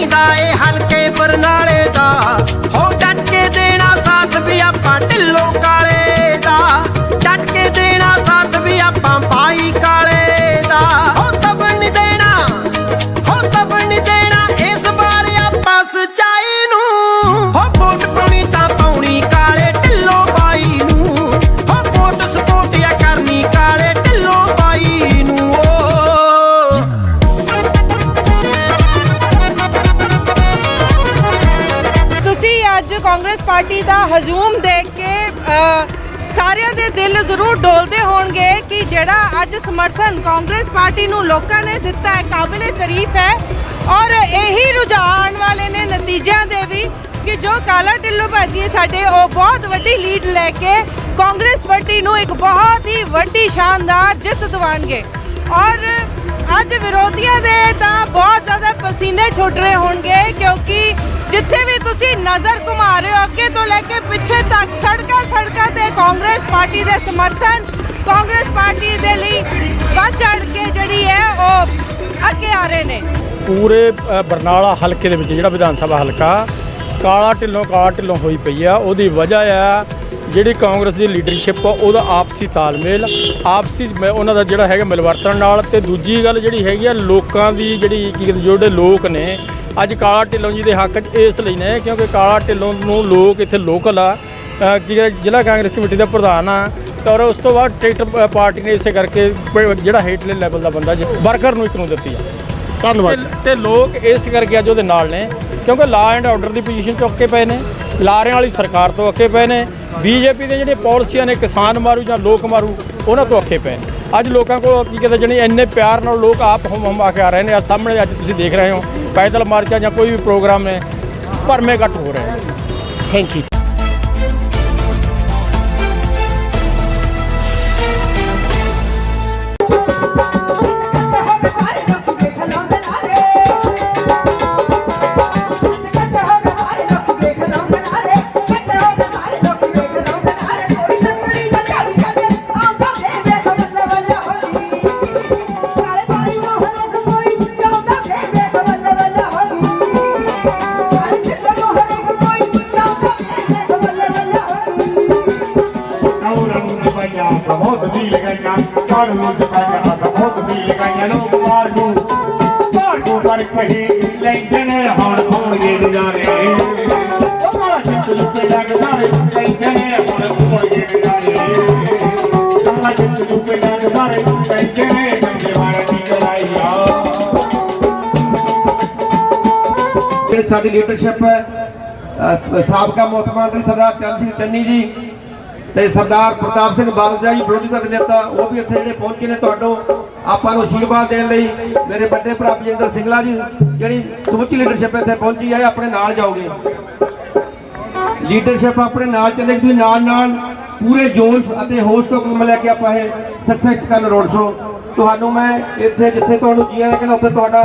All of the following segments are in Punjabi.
ਕਹਿੰਦਾ ਪਾਰਟੀ ਦਾ ਹਜੂਮ ਦੇਖ ਕੇ ਸਾਰਿਆਂ ਦੇ ਦਿਲ ਜ਼ਰੂਰ ਡੋਲਦੇ ਹੋਣਗੇ ਕਿ ਜਿਹੜਾ ਅੱਜ ਸਮਰਥਨ ਕਾਂਗਰਸ ਪਾਰਟੀ ਨੂੰ ਲੋਕਾਂ ਨੇ ਦਿੱਤਾ ਹੈ, ਕਾਬਿਲੇ ਤਾਰੀਫ ਹੈ। ਔਰ ਇਹੀ ਰੁਝਾਨ ਵਾਲੇ ਨੇ ਨਤੀਜਿਆਂ ਦੇ ਵੀ ਕਿ ਜੋ ਕਾਲਾ ਢਿੱਲੋਂ ਭਾਜੀ ਸਾਡੇ, ਉਹ ਬਹੁਤ ਵੱਡੀ ਲੀਡ ਲੈ ਕੇ ਕਾਂਗਰਸ ਪਾਰਟੀ ਨੂੰ ਇੱਕ ਬਹੁਤ ਹੀ ਵੱਡੀ ਸ਼ਾਨਦਾਰ ਜਿੱਤ ਦਿਵਾਉਣਗੇ। ਔਰ ਅੱਜ ਵਿਰੋਧੀਆਂ ਦੇ ਤਾਂ ਬਹੁਤ ਜ਼ਿਆਦਾ ਪਸੀਨੇ ਛੁੱਟ ਰਹੇ ਹੋਣਗੇ ਕਿਉਂਕਿ ਜਿੱਥੇ ਵੀ ਤੁਸੀਂ ਨਜ਼ਰ ਘੁਮਾ ਰਹੇ ਹੋ, ਅੱਗੇ ਤੋਂ ਲੈ ਕੇ ਪਿੱਛੇ ਤੱਕ ਸੜਕਾਂ ਸੜਕਾਂ ਤੇ ਕਾਂਗਰਸ ਪਾਰਟੀ ਦੇ ਸਮਰਥਨ, ਕਾਂਗਰਸ ਪਾਰਟੀ ਦੇ ਲਈ ਵੱਧ ਚੜ ਕੇ ਜਿਹੜੀ ਹੈ ਉਹ ਅੱਗੇ ਆ ਰਹੇ ਨੇ। ਪੂਰੇ ਬਰਨਾਲਾ ਹਲਕੇ ਦੇ ਵਿੱਚ ਜਿਹੜਾ ਵਿਧਾਨ ਸਭਾ ਹਲਕਾ, ਕਾਲਾ ਢਿੱਲੋਂ ਕਾਲਾ ਢਿੱਲੋਂ ਹੋਈ ਪਈ ਆ। ਉਹਦੀ ਵਜ੍ਹਾ ਆ, ਜਿਹੜੀ ਕਾਂਗਰਸ ਦੀ ਲੀਡਰਸ਼ਿਪ ਆ, ਉਹਦਾ ਆਪਸੀ ਤਾਲਮੇਲ, ਆਪਸੀ ਉਹਨਾਂ ਦਾ ਜਿਹੜਾ ਹੈਗਾ ਮਿਲਵਰਤਨ ਨਾਲ ਤੇ ਦੂਜੀ ਗੱਲ ਜਿਹੜੀ ਹੈਗੀ ਆ, ਲੋਕਾਂ ਦੀ ਜਿਹੜੀ ਕੀ ਜਿਹੜੇ ਲੋਕ ਨੇ ਅੱਜ ਕਾਲਾ ਢਿੱਲੋਂ ਜੀ ਦੇ ਹੱਕ 'ਚ ਇਸ ਲਈ ਨੇ ਕਿਉਂਕਿ ਕਾਲਾ ਢਿੱਲੋਂ ਨੂੰ ਲੋਕ ਇੱਥੇ ਲੋਕਲ ਆ। ਕੀ ਜ਼ਿਲ੍ਹਾ ਕਾਂਗਰਸ ਕਮੇਟੀ ਦਾ ਪ੍ਰਧਾਨ ਆ। ਤੇ ਔਰ ਉਸ ਤੋਂ ਬਾਅਦ ਟਿਕਟ ਅ, ਪਾਰਟੀ ਨੇ ਇਸੇ ਕਰਕੇ ਜਿਹੜਾ ਹੇਠਲੇ ਲੈਵਲ ਦਾ ਬੰਦਾ ਵਰਕਰ ਨੂੰ ਇੱਕ ਨੂੰ ਦਿੱਤੀ ਆ। ਧੰਨਵਾਦ। ਤੇ- ਤੇ ਲੋਕ ਇਸ ਕਰਕੇ ਅੱਜ ਉਹਦੇ ਨਾਲ ਨੇ ਕਿਉਂਕਿ law and order the position ਤੋਂ ਅੱਕੇ ਪਏ ਨੇ ਲਾਰਿਆਂ ਵਾਲੀ ਸਰਕਾਰ ਤੋਂ ਅੱਕੇ ਪਏ ਨੇ ਬੀਜੇਪੀ ਦੇ ਜਿਹੜੇ ਪਾਲਿਸੀਆਂ ਨੇ ਕਿਸਾਨ ਮਾਰੂ ਜਾਂ ਲੋਕ ਮਾਰੂ ਉਹਨਾਂ ਤੋਂ ਅੱਕੇ ਪਏ ਨੇ। ਅੱਜ ਲੋਕਾਂ ਕੋਲ ਕੀ ਕਹਿੰਦੇ ਜਣੀ ਇੰਨੇ ਪਿਆਰ ਨਾਲ ਲੋਕ ਆਪ ਹਮ ਹਮ ਆ ਕੇ ਆ ਰਹੇ ਨੇ, ਅੱਜ ਸਾਹਮਣੇ ਅੱਜ ਤੁਸੀਂ ਦੇਖ ਰਹੇ ਹੋ, ਪੈਦਲ ਮਾਰਚਾਂ ਜਾਂ ਕੋਈ ਵੀ ਪ੍ਰੋਗਰਾਮ ਹੈ ਭਰਮੇ ਘੱਟ ਹੋ ਰਹੇ ਨੇ। ਥੈਂਕ ਯੂ ਵੀ ਲਗਾਈਆਂ ਕਾਲ ਨੂੰ ਪਾਇਆ ਬਹੁਤ ਵੀ ਲਗਾਈਆਂ ਲੋਕ ਮਾਰ ਨੂੰ ਮਾਰ ਨੂੰ ਕਰ ਕਹੀ ਲੈਂਦੇ ਨੇ ਹੁਣ ਹੋਣਗੇ ਨਜ਼ਾਰੇ ਉਹ ਮਾਰਾ ਚਿੱਤ ਲੁੱਟੇ ਲੱਗਦਾ ਵੇ ਲੈਂਦੇ ਨੇ ਹੁਣ ਹੋਣਗੇ ਨਜ਼ਾਰੇ ਕਾਲਾ ਚਿੱਤ ਲੁੱਟੇ ਲੱਗਦਾ ਵੇ ਲੈਂਦੇ ਨੇ ਬੰਦੇ ਮਾਰਾ ਦੀ ਕਰਾਈਆ ਤੇ ਸਰਦਾਰ ਪ੍ਰਤਾਪ ਸਿੰਘ ਬਾਦਲ ਜੀ, ਵਿਰੋਧੀ ਧਿਰ ਦੇ ਨੇਤਾ, ਉਹ ਵੀ ਇੱਥੇ ਜਿਹੜੇ ਪਹੁੰਚੇ ਨੇ ਤੁਹਾਨੂੰ ਆਪਾਂ ਨੂੰ ਅਸ਼ੀਰਵਾਦ ਦੇਣ ਲਈ ਮੇਰੇ ਵੱਡੇ ਭਰਾ ਬਜਿੰਦਰ ਸਿੰਘਲਾ ਜੀ, ਜਿਹੜੀ ਸਮੁੱਚੀ ਲੀਡਰਸ਼ਿਪ ਇੱਥੇ ਪਹੁੰਚੀ ਹੈ ਆਪਣੇ ਨਾਲ ਜਾਓਗੇ। ਲੀਡਰਸ਼ਿਪ ਆਪਣੇ ਨਾਲ ਚੱਲੇ, ਤੁਸੀਂ ਨਾਲ ਨਾਲ ਪੂਰੇ ਜੋਸ਼ ਅਤੇ ਹੋਸ਼ ਤੋਂ ਕੰਮ ਲੈ ਕੇ ਆਪਾਂ ਇਹ ਸਕਸੈਸ ਕਰਨ ਰੋਡ ਸ਼ੋ ਤੁਹਾਨੂੰ ਮੈਂ ਇੱਥੇ ਜਿੱਥੇ ਤੁਹਾਨੂੰ ਜੀ ਆਇਆ ਕਿ ਉੱਥੇ ਤੁਹਾਡਾ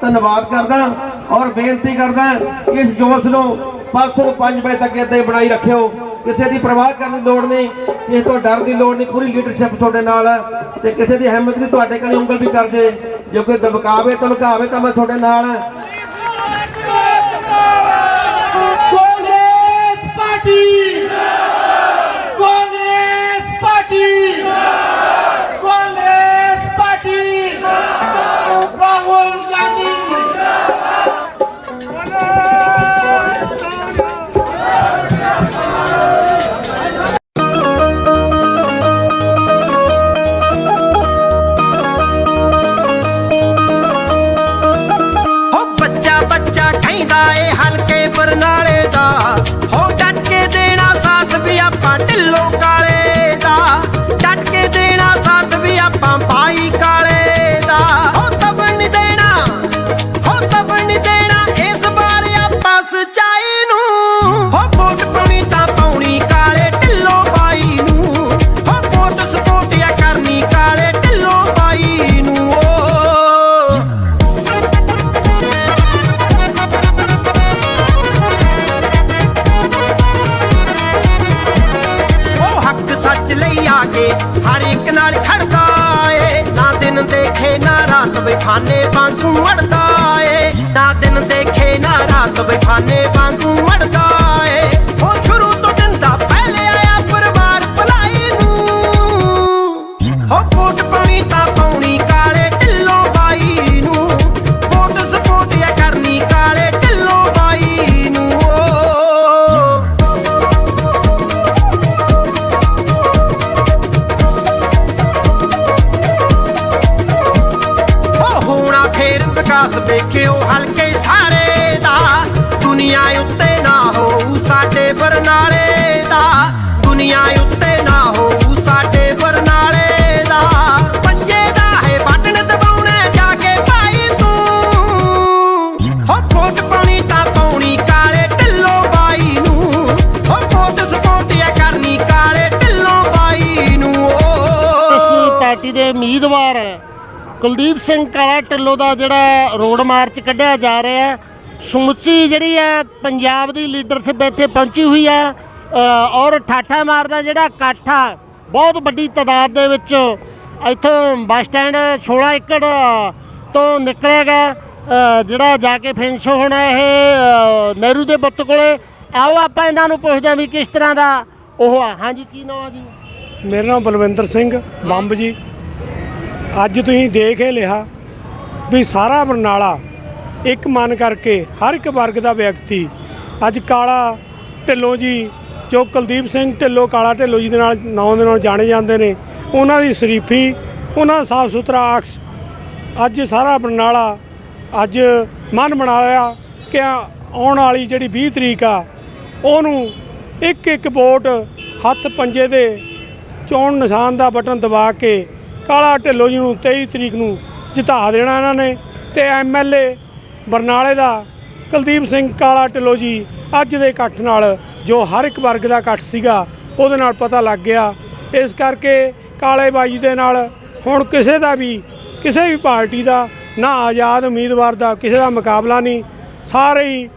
ਧੰਨਵਾਦ ਕਰਦਾ ਔਰ ਬੇਨਤੀ ਕਰਦਾ ਇਸ ਜੋਸ਼ ਨੂੰ ਪਰਸੋਂ ਨੂੰ 5 ਵਜੇ ਤੱਕ ਇੱਥੇ ਬਣਾਈ ਰੱਖਿਓ। ਕਿਸੇ ਦੀ ਪਰਵਾਹ ਕਰਨ ਦੀ ਲੋੜ ਨਹੀਂ ਕਿਸੇ ਤੋਂ ਡਰ ਦੀ ਲੋੜ ਨਹੀਂ, ਪੂਰੀ ਲੀਡਰਸ਼ਿਪ ਤੁਹਾਡੇ ਨਾਲ ਹੈ ਤੇ ਕਿਸੇ ਦੀ ਹਿੰਮਤ ਨਹੀਂ ਤੁਹਾਡੇ ਕੋਲ ਉਂਗਲ ਵੀ ਕਰ ਜੇ ਜੇ ਕੋਈ ਦਬਕਾਵੇ, ਧਮਕਾਵੇ ਤਾਂ ਮੈਂ ਤੁਹਾਡੇ ਨਾਲ ਹਾਂ ਕਾਂਗਰਸ ਪਾਰਟੀ। ਨਾਲ ਖੜਦਾ ਏ ਨਾ ਦਿਨ ਦੇਖੇ, ਨਾ ਰਾਤ ਬੈਠਾਨੇ ਵਾਂਗੂ ਅੜਦਾ ਏ ਨਾ ਦਿਨ ਦੇਖੇ, ਨਾ ਰਾਤ ਬੈਠਾਨੇ ਵਾਂਗੂ ਦੁਨੀਆ ਉੱਤੇ ਨਾ ਹੋਊ ਸਾਡੇ ਬਰਨਾਲੇ ਦਾ। ਪੰਜੇ ਦਾ ਹੈ ਬਟਨ ਦਬਾਉਣਾ ਜਾ ਕੇ ਭਾਈ ਤੂੰ। ਹੋ ਵੋਟ ਪਾਣੀ ਤਾਂ ਪਾਉਣੀ ਕਾਲੇ ਢਿੱਲੋਂ ਬਾਈ ਨੂੰ। ਹੋ ਵੋਟ ਸਪੋਰਟ ਆ ਕਰਨੀ ਕਾਲੇ ਢਿੱਲੋਂ ਬਾਈ ਨੂੰ। ਅਸੀਂ ਪਾਰਟੀ ਦੇ ਉਮੀਦਵਾਰ ਕੁਲਦੀਪ ਸਿੰਘ ਕਾਲਾ ਢਿੱਲੋਂ ਦਾ ਜਿਹੜਾ ਰੋਡ ਮਾਰਚ ਕੱਢਿਆ ਜਾ ਰਿਹਾ ਹੈ। ਸਮੁੱਚੀ ਜਿਹੜੀ ਹੈ ਪੰਜਾਬ ਦੀ ਲੀਡਰਸ਼ਿਪ ਇੱਥੇ ਪਹੁੰਚੀ ਹੋਈ ਹੈ। ਔਰ ਠਾਠਾ ਮਾਰਦਾ ਜਿਹੜਾ ਇਕੱਠ ਆ ਬਹੁਤ ਵੱਡੀ ਤਾਦਾਦ ਦੇ ਵਿੱਚ ਇੱਥੋਂ ਬੱਸ ਸਟੈਂਡ 16 ਏਕੜ ਤੋਂ ਨਿਕਲੇਗਾ ਅ, ਜਿਹੜਾ ਜਾ ਕੇ ਫਿਨਿਸ਼ ਹੋਣਾ ਇਹ ਨਹਿਰੂ ਦੇ ਬੁੱਤ ਕੋਲੇ। ਆਓ ਆਪਾਂ ਇਹਨਾਂ ਨੂੰ ਪੁੱਛਦੇ ਹਾਂ ਵੀ ਕਿਸ ਤਰ੍ਹਾਂ ਦਾ ਉਹ ਆ। ਹਾਂਜੀ ਕੀ ਨਾਮ ਆ ਜੀ? ਮੇਰਾ ਨਾਮ ਬਲਵਿੰਦਰ ਸਿੰਘ ਬੰਬ ਜੀ। ਅੱਜ ਤੁਸੀਂ ਦੇਖ ਹੀ ਲਿਆ ਵੀ ਸਾਰਾ ਬਰਨਾਲਾ ਇੱਕ ਮਨ ਕਰਕੇ ਹਰ ਇੱਕ ਵਰਗ ਦਾ ਵਿਅਕਤੀ ਅੱਜ ਕਾਲਾ ਢਿੱਲੋਂ ਜੀ ਜੋ ਕੁਲਦੀਪ ਸਿੰਘ ਢਿੱਲੋਂ, ਕਾਲਾ ਢਿੱਲੋਂ ਜੀ ਦੇ ਨਾਲ ਨਾਂ ਦੇ ਨਾਲ ਜਾਣੇ ਜਾਂਦੇ ਨੇ, ਉਹਨਾਂ ਦੀ ਸ਼ਰੀਫੀ, ਉਹਨਾਂ ਦਾ ਸਾਫ਼ ਸੁਥਰਾ ਅਕਸ, ਅੱਜ ਸਾਰਾ ਬਰਨਾਲਾ, ਅੱਜ ਮਨ ਬਣਾ ਰਿਹਾ ਕਿ ਆਉਣ ਵਾਲੀ ਜਿਹੜੀ 20 ਤਰੀਕ ਆ, ਉਹਨੂੰ ਇੱਕ ਇੱਕ ਵੋਟ ਹੱਥ ਪੰਜੇ ਦੇ ਚੋਣ ਨਿਸ਼ਾਨ ਦਾ ਬਟਨ ਦਬਾ ਕੇ ਕਾਲਾ ਢਿੱਲੋਂ ਜੀ ਨੂੰ 23 ਤਰੀਕ ਨੂੰ ਜਿਤਾ ਦੇਣਾ ਇਹਨਾਂ ਨੇ ਤੇ ਐਮਐਲਏ ਬਰਨਾਲੇ ਦਾ ਕੁਲਦੀਪ ਸਿੰਘ ਕਾਲਾ ਢਿੱਲੋਂ ਜੀ ਅੱਜ ਦੇ ਇਕੱਠ ਨਾਲ ਜੋ ਹਰ ਇੱਕ ਵਰਗ ਦਾ ਇਕੱਠ ਸੀਗਾ, ਉਹਦੇ ਨਾਲ ਪਤਾ ਲੱਗ ਗਿਆ। ਇਸ ਕਰਕੇ ਕਾਲੇਬਾਜ਼ੀ ਦੇ ਨਾਲ ਹੁਣ ਕਿਸੇ ਦਾ ਵੀ, ਕਿਸੇ ਵੀ ਪਾਰਟੀ ਦਾ, ਨਾ ਆਜ਼ਾਦ ਉਮੀਦਵਾਰ ਦਾ ਕਿਸੇ ਦਾ ਮੁਕਾਬਲਾ ਨਹੀਂ। ਸਾਰੇ ਹੀ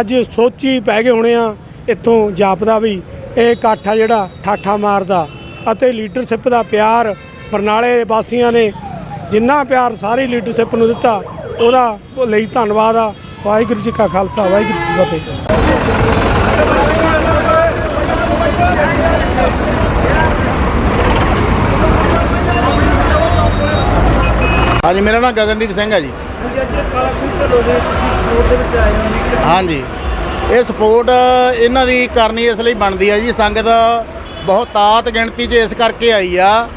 ਅੱਜ ਸੋਚੀ ਪੈ ਗਏ ਹੋਣੇ ਆ, ਇੱਥੋਂ ਜਾਪਦਾ ਵੀ ਇਹ ਇਕੱਠ ਆ ਜਿਹੜਾ ਠਾਠਾ ਮਾਰਦਾ ਅਤੇ ਲੀਡਰਸ਼ਿਪ ਦਾ ਪਿਆਰ ਬਰਨਾਲੇ ਵਾਸੀਆਂ ਨੇ ਜਿੰਨਾ ਪਿਆਰ ਸਾਰੀ ਲੀਡਰਸ਼ਿਪ ਨੂੰ ਦਿੱਤਾ, ਉਹਦਾ ਲਈ ਧੰਨਵਾਦ ਆ। ਵਾਹਿਗੁਰੂ ਜੀ ਕਾ ਖਾਲਸਾ, ਵਾਹਿਗੁਰੂ ਜੀ ਕੀ ਫਤਿਹ। ਹਾਂਜੀ ਮੇਰਾ ਨਾਮ ਗਗਨਦੀਪ ਸਿੰਘ ਹੈ ਜੀ। ਹਾਂਜੀ ਇਹ ਸਪੋਰਟ ਇਹਨਾਂ ਦੀ ਕਰਨੀ ਇਸ ਲਈ ਬਣਦੀ ਹੈ ਜੀ। ਸੰਗਤ ਬਹੁਤ ਤਾਤ ਗਿਣਤੀ 'ਚ ਇਸ ਕਰਕੇ ਆਈ ਆ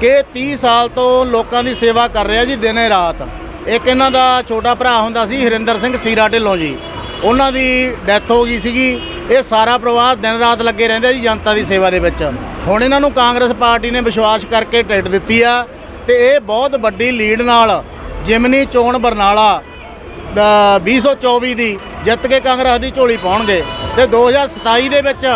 ਕਿ 30 ਸਾਲ ਤੋਂ ਲੋਕਾਂ ਦੀ ਸੇਵਾ ਕਰ ਰਿਹਾ ਜੀ ਦਿਨੇ ਰਾਤ। ਇੱਕ ਇਹਨਾਂ ਦਾ ਛੋਟਾ ਭਰਾ ਹੁੰਦਾ ਸੀ ਹਰਿੰਦਰ ਸਿੰਘ ਸੀਰਾ ਢਿੱਲੋਂ ਜੀ। ਉਹਨਾਂ ਦੀ ਡੈਥ ਹੋ ਗਈ ਸੀਗੀ। ਇਹ ਸਾਰਾ ਪਰਿਵਾਰ ਦਿਨ ਰਾਤ ਲੱਗੇ ਰਹਿੰਦੇ ਜੀ ਜਨਤਾ ਦੀ ਸੇਵਾ ਦੇ ਵਿੱਚ ਹੁਣ ਇਹਨਾਂ ਨੂੰ ਕਾਂਗਰਸ ਪਾਰਟੀ ਨੇ ਵਿਸ਼ਵਾਸ ਕਰਕੇ ਟਿਕਟ ਦਿੱਤੀ ਆ ਤੇ ਇਹ ਬਹੁਤ ਵੱਡੀ ਲੀਡ ਨਾਲ ਜਿਮਨੀ ਚੋਣ ਬਰਨਾਲਾ ਦਾ 2024 ਦੀ ਜਿੱਤ ਕੇ ਕਾਂਗਰਸ ਦੀ ਝੋਲੀ ਪਾਉਣਗੇ ਤੇ 2027 ਦੇ ਵਿੱਚ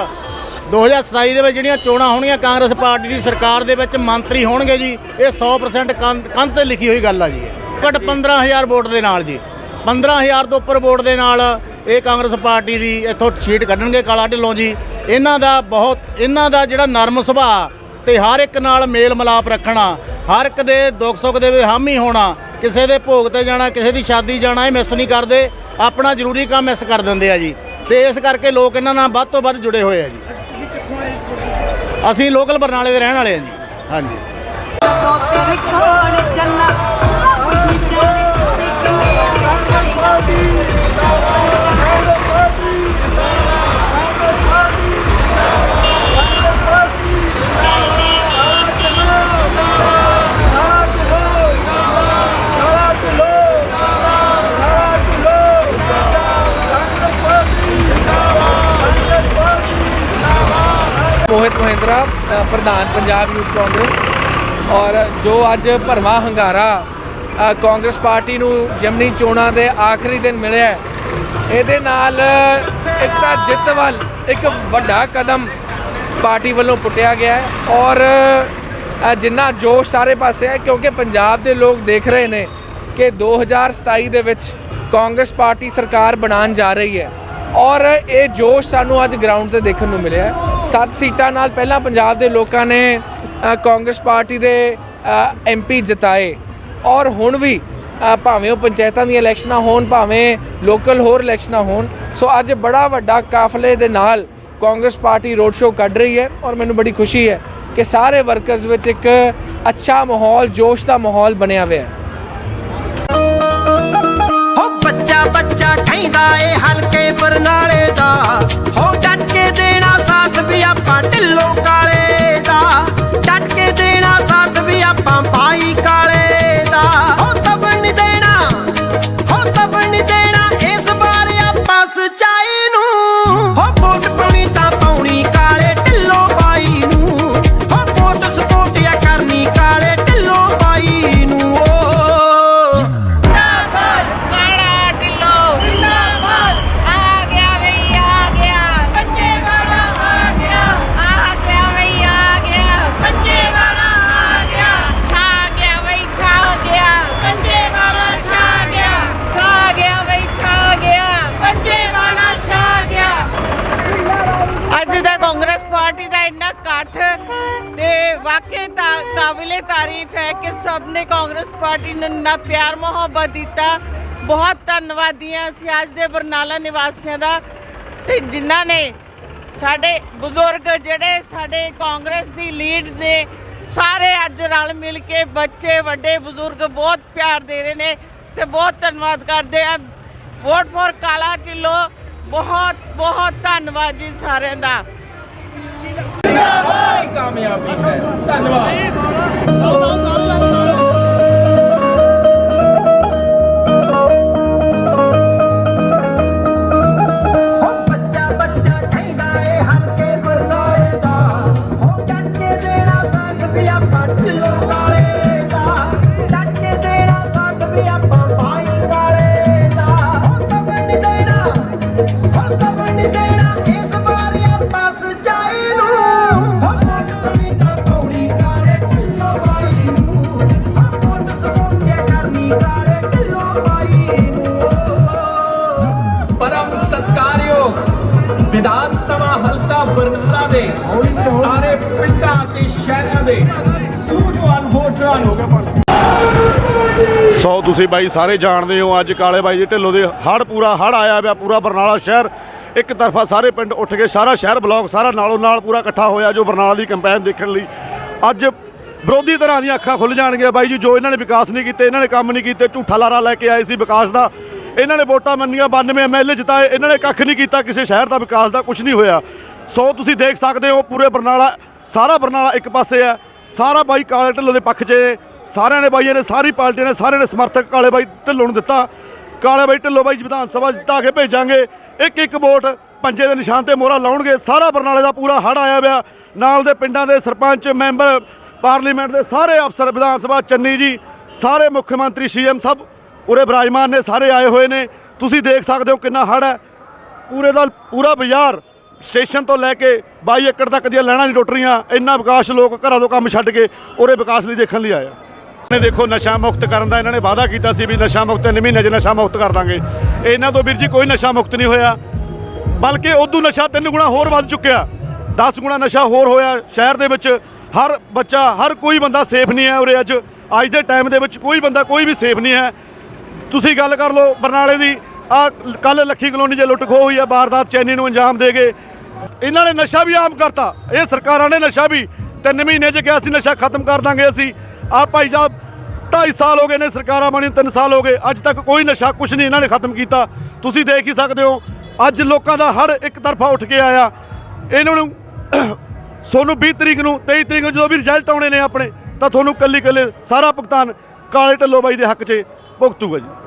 2027 ਦੇ ਵਿੱਚ ਜਿਹੜੀਆਂ ਚੋਣਾਂ ਹੋਣਗੀਆਂ ਕਾਂਗਰਸ ਪਾਰਟੀ ਦੀ ਸਰਕਾਰ ਦੇ ਵਿੱਚ ਮੰਤਰੀ ਹੋਣਗੇ ਜੀ, ਇਹ 100% ਕੰਧ ਕੰਧ ਤੇ ਲਿਖੀ ਹੋਈ ਗੱਲ ਆ ਜੀ ਇਹ। ਘੱਟ 15000 ਵੋਟ ਦੇ ਨਾਲ ਜੀ 15000 ਤੋਂ ਉੱਪਰ ਵੋਟ ਦੇ ਨਾਲ ਇਹ ਕਾਂਗਰਸ ਪਾਰਟੀ ਦੀ ਇੱਥੋਂ ਸੀਟ ਕੱਢਣਗੇ ਕਾਲਾ ਢਿੱਲੋਂ ਜੀ। ਇਹਨਾਂ ਦਾ ਬਹੁਤ, ਇਹਨਾਂ ਦਾ ਜਿਹੜਾ ਨਰਮ ਸੁਭਾਅ ਤੇ ਹਰ ਇੱਕ ਨਾਲ ਮੇਲ ਮਿਲਾਪ ਰੱਖਣਾ, ਹਰ ਇੱਕ ਦੇ ਦੁੱਖ ਸੁੱਖ ਦੇ ਵਿੱਚ ਹਾਮੀ ਹੋਣਾ, ਕਿਸੇ ਦੇ ਭੋਗ ਤੇ ਜਾਣਾ, ਕਿਸੇ ਦੀ ਸ਼ਾਦੀ ਜਾਣਾ, ਇਹ ਮਿਸ ਨਹੀਂ ਕਰਦੇ, ਆਪਣਾ ਜ਼ਰੂਰੀ ਕੰਮ ਮਿਸ ਕਰ ਦਿੰਦੇ ਆ ਜੀ। ਤੇ ਇਸ ਕਰਕੇ ਲੋਕ ਇਹਨਾਂ ਨਾਲ ਵੱਧ ਤੋਂ ਵੱਧ ਜੁੜੇ ਹੋਏ ਆ ਜੀ। ਅਸੀਂ ਲੋਕਲ ਬਰਨਾਲੇ ਦੇ ਰਹਿਣ ਵਾਲੇ ਆ ਜੀ। ਹਾਂਜੀ। ਮੋਹਿਤ ਮਹਿੰਦਰਾ ਪ੍ਰਧਾਨ ਪੰਜਾਬ ਯੂਥ ਕਾਂਗਰਸ ਔਰ ਜੋ ਅੱਜ ਭਰਵਾਂ ਹੰਗਾਰਾ ਕਾਂਗਰਸ ਪਾਰਟੀ ਨੂੰ ਜਮਨੀ ਚੋਣਾਂ ਦੇ ਆਖਰੀ ਦਿਨ ਮਿਲਿਆ ਇਹਦੇ ਨਾਲ ਇੱਕ ਤਾਂ ਜਿੱਤ ਵੱਲ ਇੱਕ ਵੱਡਾ ਕਦਮ ਪਾਰਟੀ ਵੱਲੋਂ ਪੁੱਟਿਆ ਗਿਆ ਹੈ ਔਰ ਜਿੰਨਾ ਜੋਸ਼ ਸਾਰੇ ਪਾਸੇ ਹੈ ਕਿਉਂਕਿ ਪੰਜਾਬ ਦੇ ਲੋਕ ਦੇਖ ਰਹੇ ਨੇ ਕਿ 2027 ਦੇ ਵਿੱਚ ਕਾਂਗਰਸ ਪਾਰਟੀ ਸਰਕਾਰ ਬਣਾਉਣ ਜਾ ਰਹੀ ਹੈ। ਔਰ ਇਹ ਜੋਸ਼ ਸਾਨੂੰ ਅੱਜ ਗਰਾਊਂਡ ਤੇ ਦੇਖਣ ਨੂੰ ਮਿਲਿਆ ਸੱਤ ਸੀਟਾਂ ਨਾਲ ਪਹਿਲਾਂ ਪੰਜਾਬ ਦੇ ਲੋਕਾਂ ਨੇ ਕਾਂਗਰਸ ਪਾਰਟੀ ਦੇ ਐਮਪੀ ਜਿਤਾਏ। ਔਰ ਹੁਣ ਵੀ ਭਾਵੇਂ ਉਹ ਪੰਚਾਇਤਾਂ ਦੀਆਂ ਇਲੈਕਸ਼ਨਾਂ ਹੋਣ, ਭਾਵੇਂ ਲੋਕਲ ਹੋਰ ਇਲੈਕਸ਼ਨਾਂ ਹੋਣ, ਸੋ ਅੱਜ ਬੜਾ ਵੱਡਾ ਕਾਫਲੇ ਦੇ ਨਾਲ ਕਾਂਗਰਸ ਪਾਰਟੀ ਰੋਡ ਸ਼ੋਅ ਕੱਢ ਰਹੀ ਹੈ ਔਰ ਮੈਨੂੰ ਬੜੀ ਖੁਸ਼ੀ ਹੈ ਕਿ ਸਾਰੇ ਵਰਕਰਸ ਵਿੱਚ ਇੱਕ ਅੱਛਾ ਮਾਹੌਲ, ਜੋਸ਼ ਦਾ ਮਾਹੌਲ ਬਣਿਆ ਹੋਇਆ ਹੈ। ਬੱਚਾ ਬੱਚਾ ਕਹਿੰਦਾ ਏ ਹਲਕੇ ਬਰਨਾਲੇ ਦਾ। ਇੰਨਾ ਪਿਆਰ ਮੁਹੱਬਤ ਦਿੱਤਾ। ਬਹੁਤ ਧੰਨਵਾਦੀ ਹਾਂ ਅਸੀਂ ਅੱਜ ਦੇ ਬਰਨਾਲਾ ਨਿਵਾਸੀਆਂ ਦਾ। ਤੇ ਜਿਨ੍ਹਾਂ ਨੇ ਸਾਡੇ ਬਜ਼ੁਰਗ ਜਿਹੜੇ ਸਾਡੇ ਕਾਂਗਰਸ ਦੀ ਲੀਡ ਨੇ, ਸਾਰੇ ਅੱਜ ਰਲ ਮਿਲ ਕੇ ਬੱਚੇ, ਵੱਡੇ, ਬਜ਼ੁਰਗ ਬਹੁਤ ਪਿਆਰ ਦੇ ਰਹੇ ਨੇ ਤੇ ਬਹੁਤ ਧੰਨਵਾਦ ਕਰਦੇ ਆ। ਵੋਟ ਫॉर ਕਾਲਾ ਢਿੱਲੋਂ, ਬਹੁਤ ਬਹੁਤ ਧੰਨਵਾਦ ਜੀ ਸਾਰਿਆਂ ਦਾ। ਹੋ। ਸਾਰੇ ਪਿੰਡਾਂ ਤੇ ਸ਼ਹਿਰਾਂ ਦੇ ਸੂਝਵਾਨ ਵੋਟਰਾਂ ਨੂੰ ਸੋ ਤੁਸੀਂ ਬਾਈ ਸਾਰੇ ਜਾਣਦੇ ਹੋ ਅੱਜ ਕਾਲੇ ਬਾਈ ਦੇ ਢਿੱਲੋਂ ਦੇ ਹੜ ਪੂਰਾ ਹੜ ਆਇਆ ਪਿਆ ਪੂਰਾ ਬਰਨਾਲਾ ਸ਼ਹਿਰ। ਇੱਕ ਤਰਫਾ ਸਾਰੇ ਪਿੰਡ ਉੱਠ ਕੇ ਸਾਰਾ ਸ਼ਹਿਰ ਬਲੌਕ, ਸਾਰਾ ਨਾਲੋਂ ਨਾਲ ਪੂਰਾ ਇਕੱਠਾ ਹੋਇਆ ਜੋ ਬਰਨਾਲਾ ਦੀ ਕੰਪੈਨ ਦੇਖਣ ਲਈ। ਅੱਜ ਵਿਰੋਧੀ ਤਰ੍ਹਾਂ ਦੀਆਂ ਅੱਖਾਂ ਖੁੱਲ ਜਾਣਗੀਆਂ ਬਾਈ ਜੀ, ਜੋ ਇਹਨਾਂ ਨੇ ਵਿਕਾਸ ਨਹੀਂ ਕੀਤੇ, ਇਹਨਾਂ ਨੇ ਕੰਮ ਨਹੀਂ ਕੀਤੇ, ਝੂਠਾ ਲਾਰਾ ਲੈ ਕੇ ਆਏ ਸੀ ਵਿਕਾਸ ਦਾ। ਇਹਨਾਂ ਨੇ ਵੋਟਾਂ ਮੰਨੀਆਂ 92 ਐਮਐਲਏ ਜਿਤਾਏ, ਇਹਨਾਂ ਨੇ ਕੱਖ ਨਹੀਂ ਕੀਤਾ, ਕਿਸੇ ਸ਼ਹਿਰ ਦਾ ਵਿਕਾਸ ਦਾ ਕੁਝ ਨਹੀਂ ਹੋਇਆ। ਸੋ ਤੁਸੀਂ ਦੇਖ ਸਕਦੇ ਹੋ, ਪੂਰੇ ਬਰਨਾਲਾ, ਸਾਰਾ ਬਰਨਾਲਾ ਇੱਕ ਪਾਸੇ ਹੈ। ਸਾਰਾ ਬਾਈ ਕਾਲੇ ਢਿੱਲੋਂ ਦੇ ਪੱਖ 'ਚ ਸਾਰਿਆਂ ਨੇ ਬਾਈਆਂ ਨੇ ਸਾਰੀ ਪਾਰਟੀਆਂ ਨੇ, ਸਾਰਿਆਂ ਨੇ ਸਮਰਥਕ ਕਾਲੇ ਬਾਈ ਢਿੱਲੋਂ ਨੂੰ ਦਿੱਤਾ। ਕਾਲੇ ਬਾਈ ਢਿੱਲੋਂ ਬਾਈ ਵਿਧਾਨ ਸਭਾ ਜਿਤਾ ਕੇ ਭੇਜਾਂਗੇ। ਇੱਕ ਇੱਕ ਵੋਟ ਪੰਜੇ ਦੇ ਨਿਸ਼ਾਨ ਤੇ ਮੋਹਰਾ ਲਾਉਣਗੇ। ਸਾਰਾ ਬਰਨਾਲੇ ਦਾ ਪੂਰਾ ਹੜ ਆਇਆ ਪਿਆ ਨਾਲ ਦੇ ਪਿੰਡਾਂ ਦੇ ਸਰਪੰਚ, ਮੈਂਬਰ, ਪਾਰਲੀਮੈਂਟ ਦੇ ਸਾਰੇ ਅਫਸਰ, ਵਿਧਾਨ ਸਭਾ, ਚੰਨੀ ਜੀ, ਸਾਰੇ ਮੁੱਖ ਮੰਤਰੀ, ਸੀਐਮ ਸਭ ਉਰੇ ਬਿਰਾਜਮਾਨ ਨੇ, ਸਾਰੇ ਆਏ ਹੋਏ ਨੇ। ਤੁਸੀਂ ਦੇਖ ਸਕਦੇ ਹੋ ਕਿੰਨਾ ਹੜ ਹੈ। ਪੂਰੇ ਦਾ ਪੂਰਾ ਬਾਜ਼ਾਰ ਸਟੇਸ਼ਨ ਤੋਂ ਲੈ ਕੇ 22 ਏਕੜ ਤੱਕ ਦੀਆਂ ਲੈਣਾ ਨਹੀਂ ਟੁੱਟ ਰਹੀਆਂ। ਇੰਨਾ ਵਿਕਾਸ ਲੋਕ ਘਰਾਂ ਤੋਂ ਕੰਮ ਛੱਡ ਕੇ ਉਰੇ ਵਿਕਾਸ ਲਈ ਦੇਖਣ ਲਈ ਆਇਆ ਨੇ ਦੇਖੋ, ਨਸ਼ਾ ਮੁਕਤ ਕਰਨ ਦਾ ਇਹਨਾਂ ਨੇ ਵਾਅਦਾ ਕੀਤਾ ਸੀ ਵੀ ਨਸ਼ਾ ਮੁਕਤ ਤਿੰਨ ਮਹੀਨੇ 'ਚ ਨਸ਼ਾ ਮੁਕਤ ਕਰ ਦਾਂਗੇ। ਇਹਨਾਂ ਤੋਂ ਵੀਰ ਜੀ ਕੋਈ ਨਸ਼ਾ ਮੁਕਤ ਨਹੀਂ ਹੋਇਆ। ਬਲਕਿ ਉਦੋਂ ਨਸ਼ਾ ਤਿੰਨ ਗੁਣਾ ਹੋਰ ਵੱਧ ਚੁੱਕਿਆ। 10 ਗੁਣਾ ਨਸ਼ਾ ਹੋਰ ਹੋਇਆ ਸ਼ਹਿਰ ਦੇ ਵਿੱਚ। ਹਰ ਬੱਚਾ, ਹਰ ਕੋਈ ਬੰਦਾ ਸੇਫ ਨਹੀਂ ਹੈ ਉਰੇ ਅੱਜ। ਅੱਜ ਦੇ ਟਾਈਮ ਦੇ ਵਿੱਚ ਕੋਈ ਬੰਦਾ ਕੋਈ ਵੀ ਸੇਫ ਨਹੀਂ ਹੈ। ਤੁਸੀਂ ਗੱਲ ਕਰ ਲਓ ਬਰਨਾਲੇ ਦੀ। ਆ ਕੱਲ ਲੱਖੀ ਕਲੋਨੀ 'ਚ ਲੁੱਟ ਖੋਹ ਹੋਈ ਆ ਵਾਰਦਾਤ ਚੈਨੀ ਨੂੰ ਅੰਜਾਮ ਦੇ ਗਏ। ਇਹਨਾਂ ਨੇ ਨਸ਼ਾ ਵੀ ਆਮ ਕਰਤਾ। ਇਹ ਸਰਕਾਰਾਂ ਨੇ ਨਸ਼ਾ ਵੀ ਤਿੰਨ ਮਹੀਨੇ 'ਚ ਕਿਹਾ ਸੀ, ਨਸ਼ਾ ਖਤਮ ਕਰ ਦਾਂਗੇ ਅਸੀਂ। ਆ ਭਾਈ ਸਾਹਿਬ 2.5 ਸਾਲ ਹੋ ਗਏ ਨੇ ਸਰਕਾਰਾਂ ਬਣੀ 3 ਸਾਲ ਹੋ ਗਏ। ਅੱਜ ਤੱਕ ਕੋਈ ਨਸ਼ਾ ਕੁਛ ਨਹੀਂ ਇਹਨਾਂ ਨੇ ਖਤਮ ਕੀਤਾ। ਤੁਸੀਂ ਦੇਖ ਹੀ ਸਕਦੇ ਹੋ, ਅੱਜ ਲੋਕਾਂ ਦਾ ਹੜ ਇੱਕ ਤਰਫਾ ਉੱਠ ਕੇ ਆਇਆ। ਇਹਨਾਂ ਨੂੰ ਸੋਨੂੰ 20 ਤਰੀਕ ਨੂੰ 23 ਤਰੀਕ ਨੂੰ ਜਦੋਂ ਵੀ ਰਿਜ਼ਲਟ ਆਉਣੇ ਨੇ ਆਪਣੇ, ਤਾਂ ਤੁਹਾਨੂੰ ਕੱਲੀ ਕੱਲੇ ਸਾਰਾ ਭੁਗਤਾਨ ਕਾਲੇ ਢੱਲੋ ਬਾਈ ਦੇ ਹੱਕ 'ਚ ਭੁਗਤੂਗਾ ਜੀ।